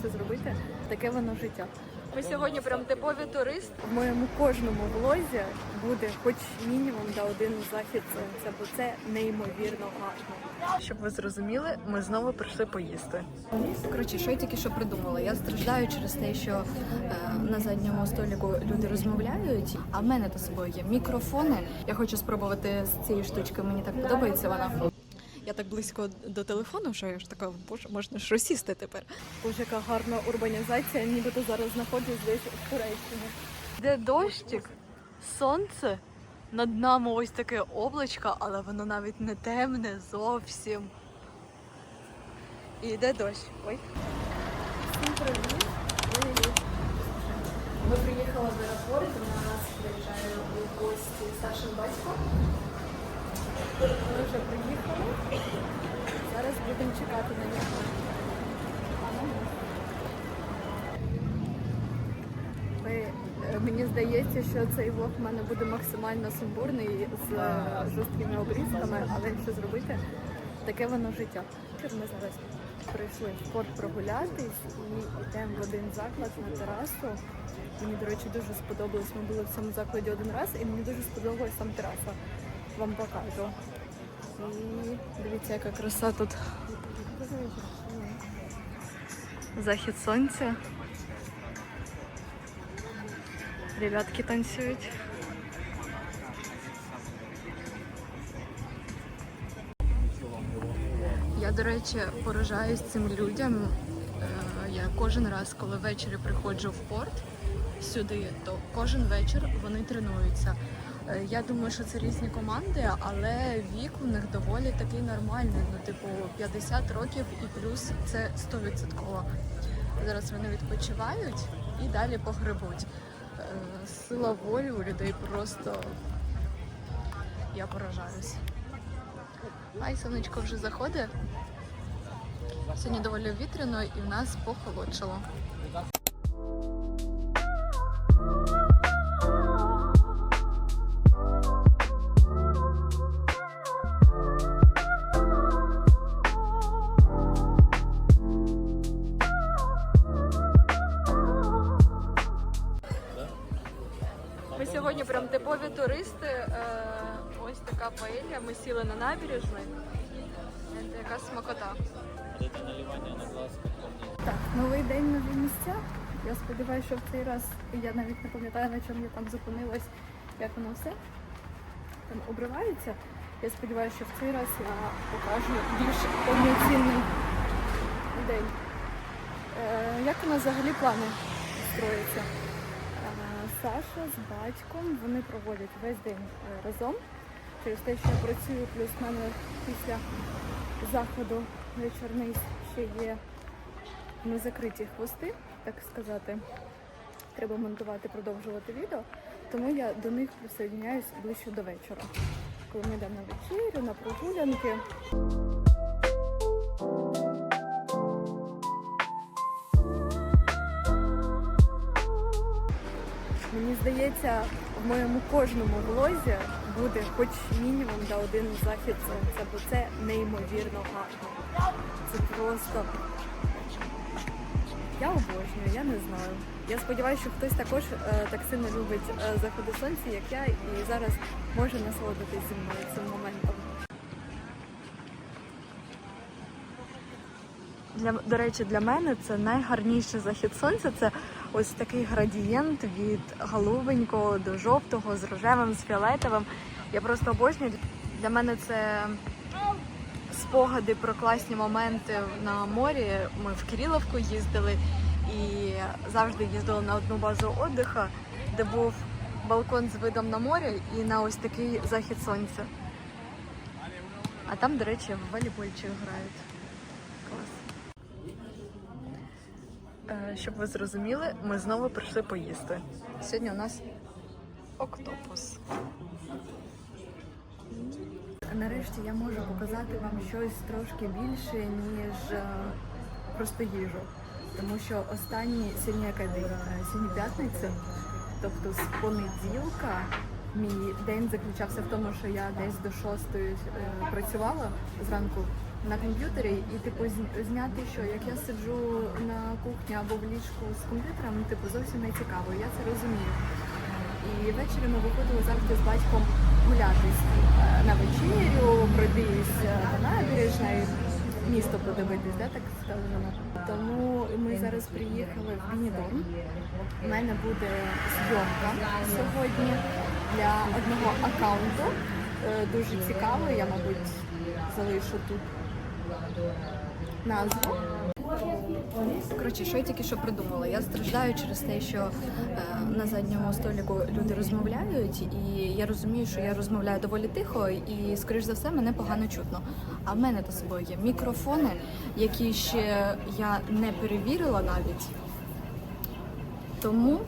що зробити, таке воно життя. Ми сьогодні прям типові туристи. В моєму кожному влозі буде хоч мінімум да один захід сонця, бо це неймовірно гарно. Щоб ви зрозуміли, ми знову прийшли поїсти. Коротше, що я тільки що придумала? Я страждаю через те, що е, на задньому століку люди розмовляють, а в мене та собою є мікрофони. Я хочу спробувати з цієї штучки. Мені так подобається вона. Я так близько до телефону, що я ж така, боже, можна ж розсісти тепер. Боже, яка гарна урбанізація, нібито зараз знаходжусь десь в Туреччині. Де дощик, сонце, над нами ось таке облачко, але воно навіть не темне зовсім. І йде дощ. Ой. Всім привіт! Ми приїхали в аеропорт, до нас приїжджає у гості Сашин батько. Ми вже приїхали. Зараз будемо чекати на нього. Ви, е, Мені здається, що цей влог в мене буде максимально сумбурний з жорсткими обрізками, але що зробити, таке воно життя. Ми зараз прийшли в спорт прогулятись і йдемо в один заклад на терасу. Мені, до речі, дуже сподобалось. Ми були в цьому закладі один раз, і мені дуже сподобалась там тераса. Вам покажу. І дивіться, яка краса тут. Захід сонця. Ребятки танцюють. Я, до речі, поражаюсь цим людям. Е, Я кожен раз, коли ввечері приходжу в порт сюди, то кожен вечір вони тренуються. Е, Я думаю, що це різні команди, але вік у них доволі такий нормальний. Ну, типу, 50 років і плюс це 100%. Зараз вони відпочивають і далі погребуть. Е, Сила волі у людей просто я поражаюсь. Ай, сонечко вже заходить. Сьогодні доволі вітряно і в нас похолодшало. Паелья. Ми сіли на набережну. Це яка смакота. Так, новий день, нові місця. Я сподіваюся, що в цей раз я навіть не пам'ятаю, на чому я там зупинилась, як воно все там обривається. Я сподіваюся, що в цей раз я покажу більш повноцінний день. Е, як у нас взагалі плани строїться? Е, Саша з батьком вони проводять весь день е, разом. Через те, що я працюю, плюс в мене після заходу вечорний ще є незакриті хвости, так сказати. Треба монтувати, продовжувати відео. Тому я до них присоединяюсь ближче до вечора. Коли ми йдемо на вечерю, на прогулянки. Здається, в моєму кожному влозі буде хоч мінімум да один захід сонця, бо це неймовірно гарно. Це просто я обожнюю, я не знаю. Я сподіваюся, що хтось також е, так сильно любить е, заходи сонця, як я, і зараз може насолодитись зі мною цим моментом. Для, до речі, для мене це найгарніший захід сонця. Це ось такий градієнт від голубенького до жовтого з рожевим, з фіолетовим. Я просто обожнюю. Для мене це спогади про класні моменти на морі. Ми в Кириловку їздили і завжди їздили на одну базу віддиху, де був балкон з видом на море і на ось такий захід сонця. А там, до речі, в волейбольчик грають. Клас. Е, Щоб ви зрозуміли, ми знову прийшли поїсти. Сьогодні у нас октопус. Нарешті я можу показати вам щось трошки більше, ніж е, просто їжу. Тому що останні сьогодні? Е, Сьогодні п'ятниця, тобто з понеділка мій день заключався в тому, що я десь до шостої е, працювала зранку на комп'ютері, і типу зняти, що як я сиджу на кухні або в ліжку з комп'ютером, типу, зовсім не цікаво. Я це розумію. І ввечері ми виходили завжди з батьком гулятись е, на вечерю, пройтись е, до місто подивитись, да, так скажемо. Тому ми зараз приїхали в Бінідон. У мене буде зйомка сьогодні для одного аккаунту. Е, Дуже цікаво, я, мабуть, залишу тут назву. Коротше, що я тільки що придумала? Я страждаю через те, що е, на задньому століку люди розмовляють, і я розумію, що я розмовляю доволі тихо, і, скоріш за все, мене погано чутно. А в мене та собою є мікрофони, які ще я не перевірила навіть. Тому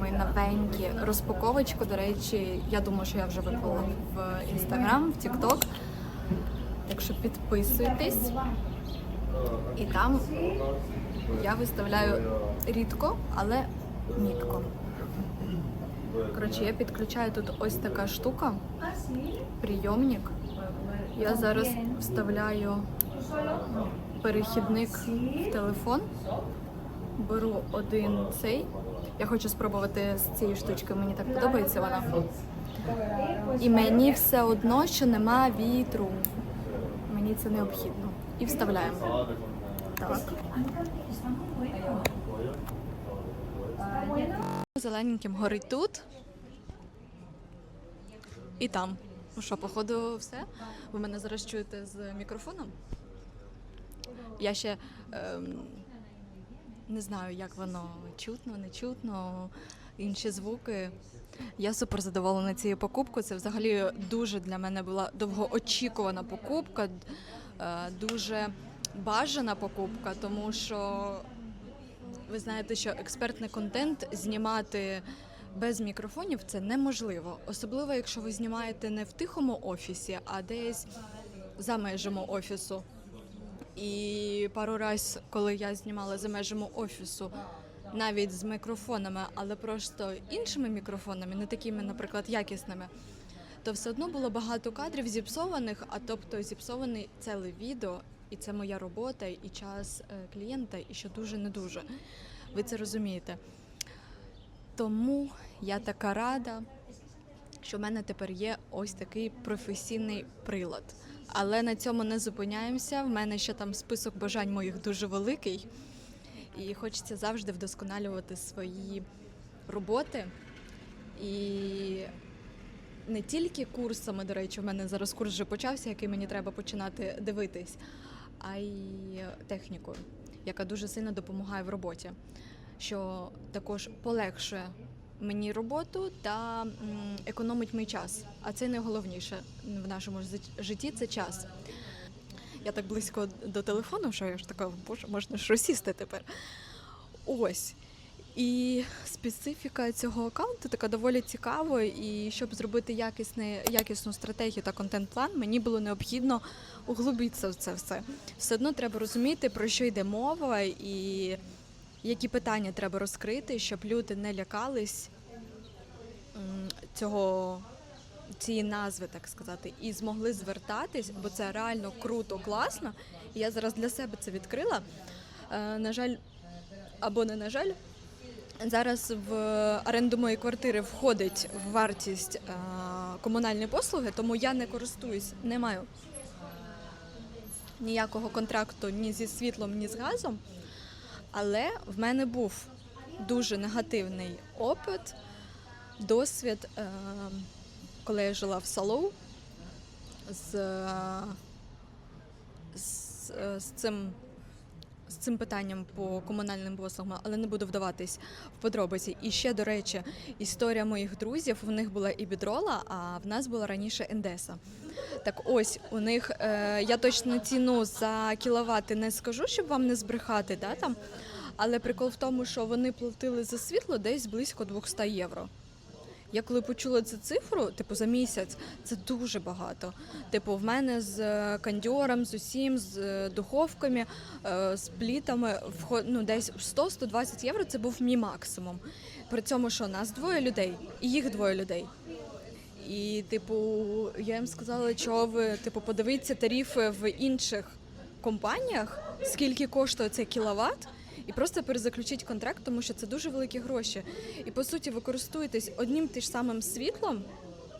мої новенькі розпаковочку, до речі, я думаю, що я вже виклала в інстаграм, в Тікток. Так що підписуйтесь. І там я виставляю рідко, але мітко. Коротше, я підключаю тут ось така штука, прийомник. Я зараз вставляю перехідник в телефон, беру один цей. Я хочу спробувати з цієї штучки, мені так подобається вона. І мені все одно, що нема вітру. Мені це необхідно. І вставляємо. Так. Зелененьким горить тут. І там. Ну що, походу, все. Ви мене зараз чуєте з мікрофоном. Я ще ем, не знаю, як воно чутно, не чутно, інші звуки. Я супер задоволена цією покупкою. Це взагалі дуже для мене була довгоочікувана покупка, е, дуже бажана покупка, тому що ви знаєте, що експертний контент знімати без мікрофонів це неможливо. Особливо, якщо ви знімаєте не в тихому офісі, а десь за межами офісу. І пару раз, коли я знімала за межами офісу, навіть з мікрофонами, але просто іншими мікрофонами, не такими, наприклад, якісними, то все одно було багато кадрів зіпсованих, а тобто зіпсований ціле відео, і це моя робота, і час е, клієнта, і що дуже не дуже. Ви це розумієте. Тому я така рада, що в мене тепер є ось такий професійний прилад. Але на цьому не зупиняємося. В мене ще там список бажань моїх дуже великий. І хочеться завжди вдосконалювати свої роботи. І не тільки курсами, до речі, в мене зараз курс вже почався, який мені треба починати дивитись, а й технікою, яка дуже сильно допомагає в роботі, що також полегшує мені роботу та економить мій час. А це найголовніше в нашому житті це час. Я так близько до телефону, що я ж така, боже, можна ж розсісти тепер. Ось. І специфіка цього аккаунту така доволі цікава. І щоб зробити якісне, якісну стратегію та контент-план, мені було необхідно углубитися в це все. Все одно треба розуміти, про що йде мова, і які питання треба розкрити, щоб люди не лякались цього. Цієї назви, так сказати, і змогли звертатись, бо це реально круто, класно. Я зараз для себе це відкрила. Е, на жаль, або не на жаль, зараз в оренду моєї квартири входить в вартість е, комунальні послуги, тому я не користуюсь, не маю ніякого контракту ні зі світлом, ні з газом. Але в мене був дуже негативний опит, досвід, е, коли я жила в Салоу з, е, з, е, з цим. З цим питанням по комунальним послугам, але не буду вдаватись в подробиці. І ще, до речі, історія моїх друзів. В них була і бідрола, а в нас була раніше ендеса. Так ось у них е, я точно ціну за кіловати не скажу, щоб вам не збрехати, да, там. Але прикол в тому, що вони платили за світло десь близько 200 євро. Я коли почула цю цифру, типу за місяць, це дуже багато. Типу, в мене з е, з усім, з е, духовками, е, з плітами ну, десь 100-120 євро це був мій максимум. При цьому, що нас двоє людей, і їх двоє людей. І, типу, я їм сказала, що ви типу, подивіться тарифи в інших компаніях, скільки коштує цей кіловат, і просто перезаключіть контракт, тому що це дуже великі гроші. І по суті, ви користуєтесь одним тим ж самим світлом,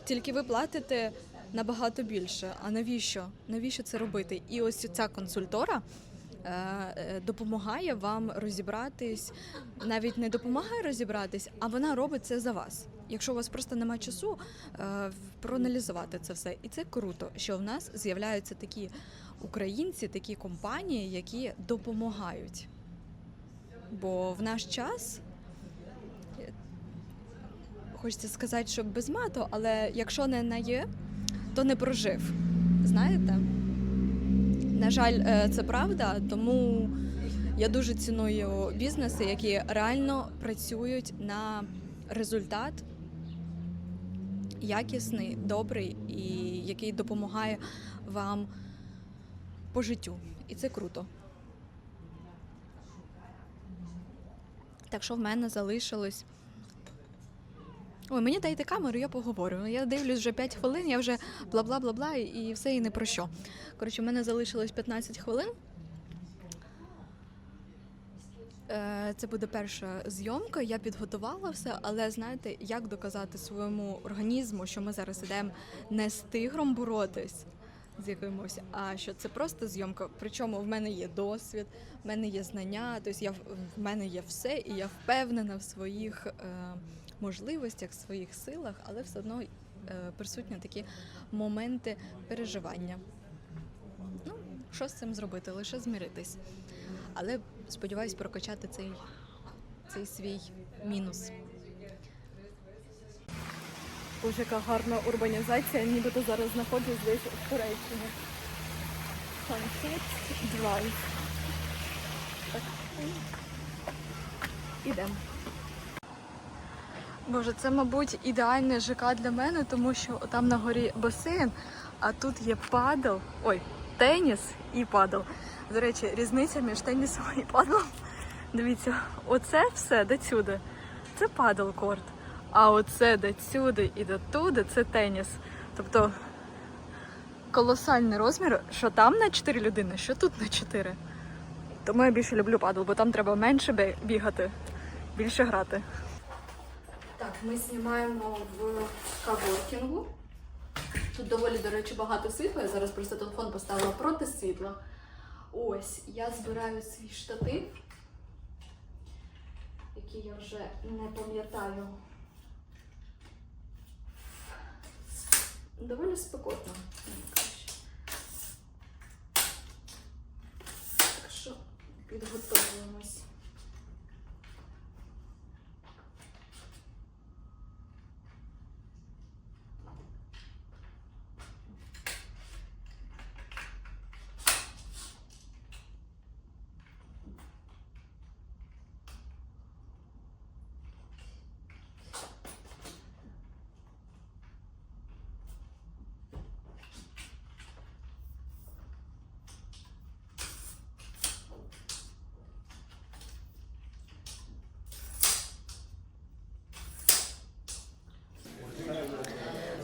тільки ви платите набагато більше. А навіщо? Навіщо це робити? І ось ця консультора. е, е, Допомагає вам розібратись, навіть не допомагає розібратись, а вона робить це за вас. Якщо у вас просто немає часу е, проаналізувати це все, і це круто, що в нас з'являються такі українці, такі компанії, які допомагають. Бо в наш час хочеться сказати, що без мату, але якщо не на є, то не прожив. Знаєте? На жаль, е, це правда, тому я дуже ціную бізнеси, які реально працюють на результат якісний, добрий і який допомагає вам по життю. І це круто. Так що в мене залишилось. Ой, мені дайте камеру, я поговорю. Я дивлюсь вже 5 хвилин, я вже бла-бла-бла-бла і все і не про що. Коротше, в мене залишилось 15 хвилин. Е, Це буде перша зйомка. Я підготувала все, але знаєте, як доказати своєму організму, що ми зараз ідемо не з тигром боротись з якимось, а що це просто зйомка. Причому в мене є досвід, в мене є знання, тобто я в мене є все, і я впевнена в своїх е, можливостях, в своїх силах, але все одно е, присутні такі моменти переживання. Ну, що з цим зробити? Лише змиритись. Але сподіваюсь прокачати цей, цей свій мінус. Боже, яка гарна урбанізація, нібито зараз знаходжусь десь в Туреччині. Sunset Drive. Так. Ідемо. Боже, це, мабуть, ідеальне ЖК для мене, тому що там на горі басейн, а тут є падл, ой, теніс і падл. До речі, різниця між тенісом і падлом. Дивіться, оце все до сюди. Це падл корт. А оце до сюди і до туди це теніс. Тобто колосальний розмір, що там на 4 людини, що тут на 4. Тому я більше люблю падл, бо там треба менше бігати, більше грати. Так, ми знімаємо в каворкінгу. Тут доволі, до речі, багато світла. Я зараз просто телефон поставила проти світла. Ось, я збираю свій штатив, який я вже не пам'ятаю. Доволі спекотно. Так що підготовуємось.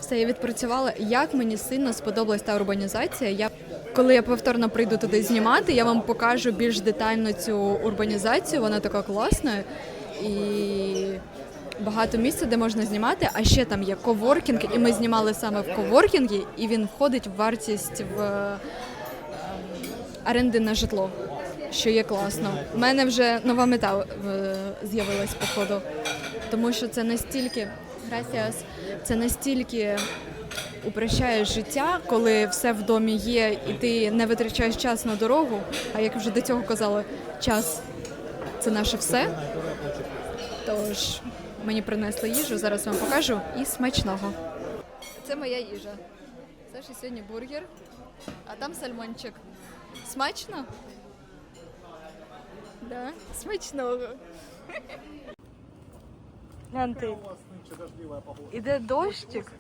Все, я відпрацювала. Як мені сильно сподобалась та урбанізація. Я коли я повторно прийду туди знімати, я вам покажу більш детально цю урбанізацію. Вона така класна і багато місця, де можна знімати. А ще там є коворкінг, і ми знімали саме в коворкінгі, і він входить в вартість в ем, оренди на житло. Що є класно. У мене вже нова мета е, з'явилась походу, тому що це настільки Gracias. Це настільки упрощає життя, коли все в домі є, і ти не витрачаєш час на дорогу. А як вже до цього казали, час це наше все. Тож мені принесли їжу, зараз вам покажу і смачного. Це моя їжа. Саші сьогодні бургер, а там сальмончик. Смачно? Да, смачного. Гляньте, іде дощик,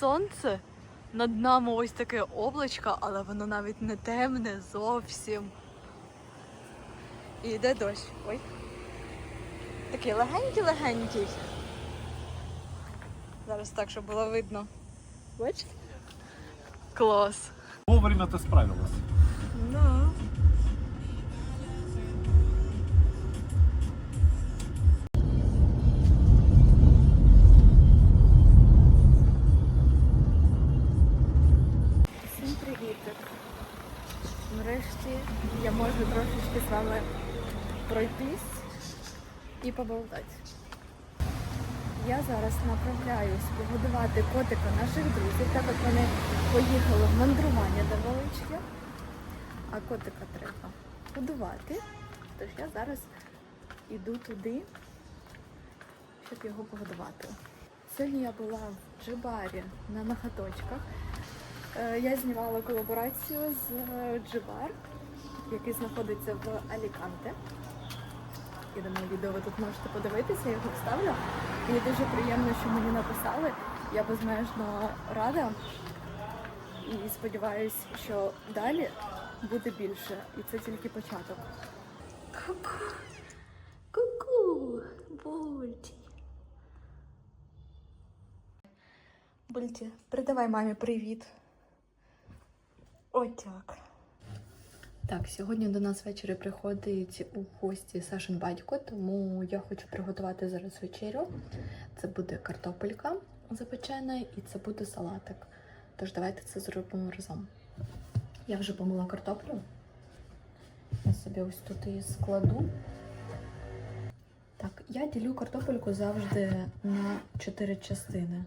сонце, над нами ось таке облачко, але воно навіть не темне зовсім. І йде дощ. Ой. Такий легенький-легенький. Зараз так, щоб було видно. Бачите? Клас. Вовремя ты справилась. Ну. нарешті я можу трошечки з вами пройтись і поболтати. Я зараз направляюсь погодувати котика наших друзів, так як вони поїхали в мандрування до велички, а котика треба годувати. Тож я зараз іду туди, щоб його погодувати. Сьогодні я була в Джибарі на ноготочках. Е, Я знімала колаборацію з е, Джибар, який знаходиться в Аліканте. Я думаю, відео ви тут можете подивитися, я його вставлю. Мені дуже приємно, що мені написали. Я безмежно рада і сподіваюся, що далі буде більше. І це тільки початок. Ку-ку. Ку-ку. Бульті. Бульті, передавай мамі привіт. Отак. Так, сьогодні до нас ввечері приходить у гості Сашин батько, тому я хочу приготувати зараз вечерю. Це буде картопелька запечена і це буде салатик. Тож давайте це зробимо разом. Я вже помила картоплю. Я собі ось тут її складу. Так, я ділю картопельку завжди на чотири частини.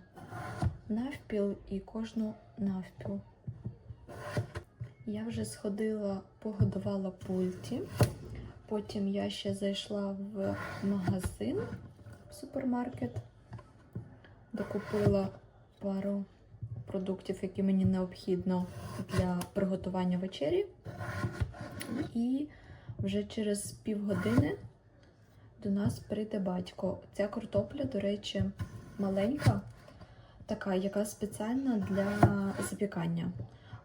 Навпіл і кожну навпіл. Я вже сходила, погодувала пульті. Потім я ще зайшла в магазин, в супермаркет, докупила пару продуктів, які мені необхідно для приготування вечері. І вже через півгодини до нас прийде батько. Ця картопля, до речі, маленька, така, яка спеціальна для запікання.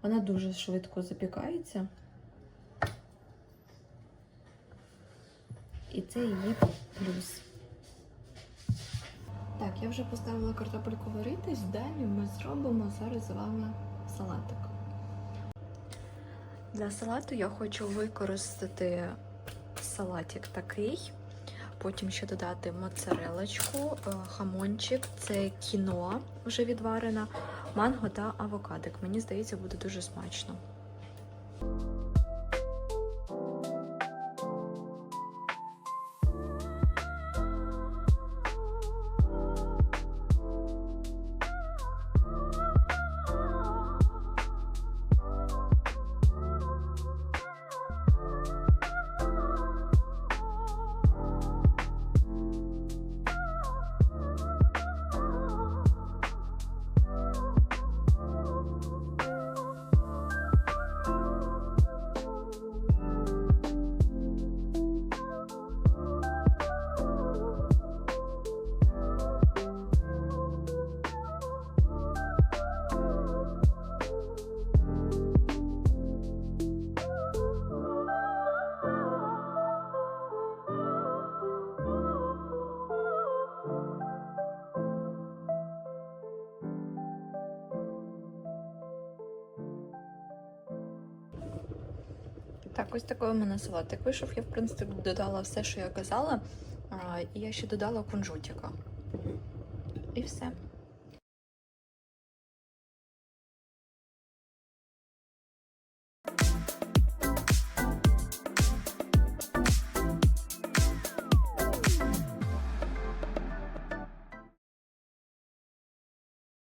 Вона дуже швидко запікається. І це її плюс. Так, я вже поставила картопельку варитись. Далі ми зробимо зараз з вами салатик. Для салату я хочу використати салатик такий. Потім ще додати моцарелочку, е, хамончик, це кіноа вже відварена, манго та авокадик. Мені здається, буде дуже смачно. Так, ось такий у мене салатик вийшов. Я, в принципі, додала все, що я казала. І я ще додала кунжутика. І все.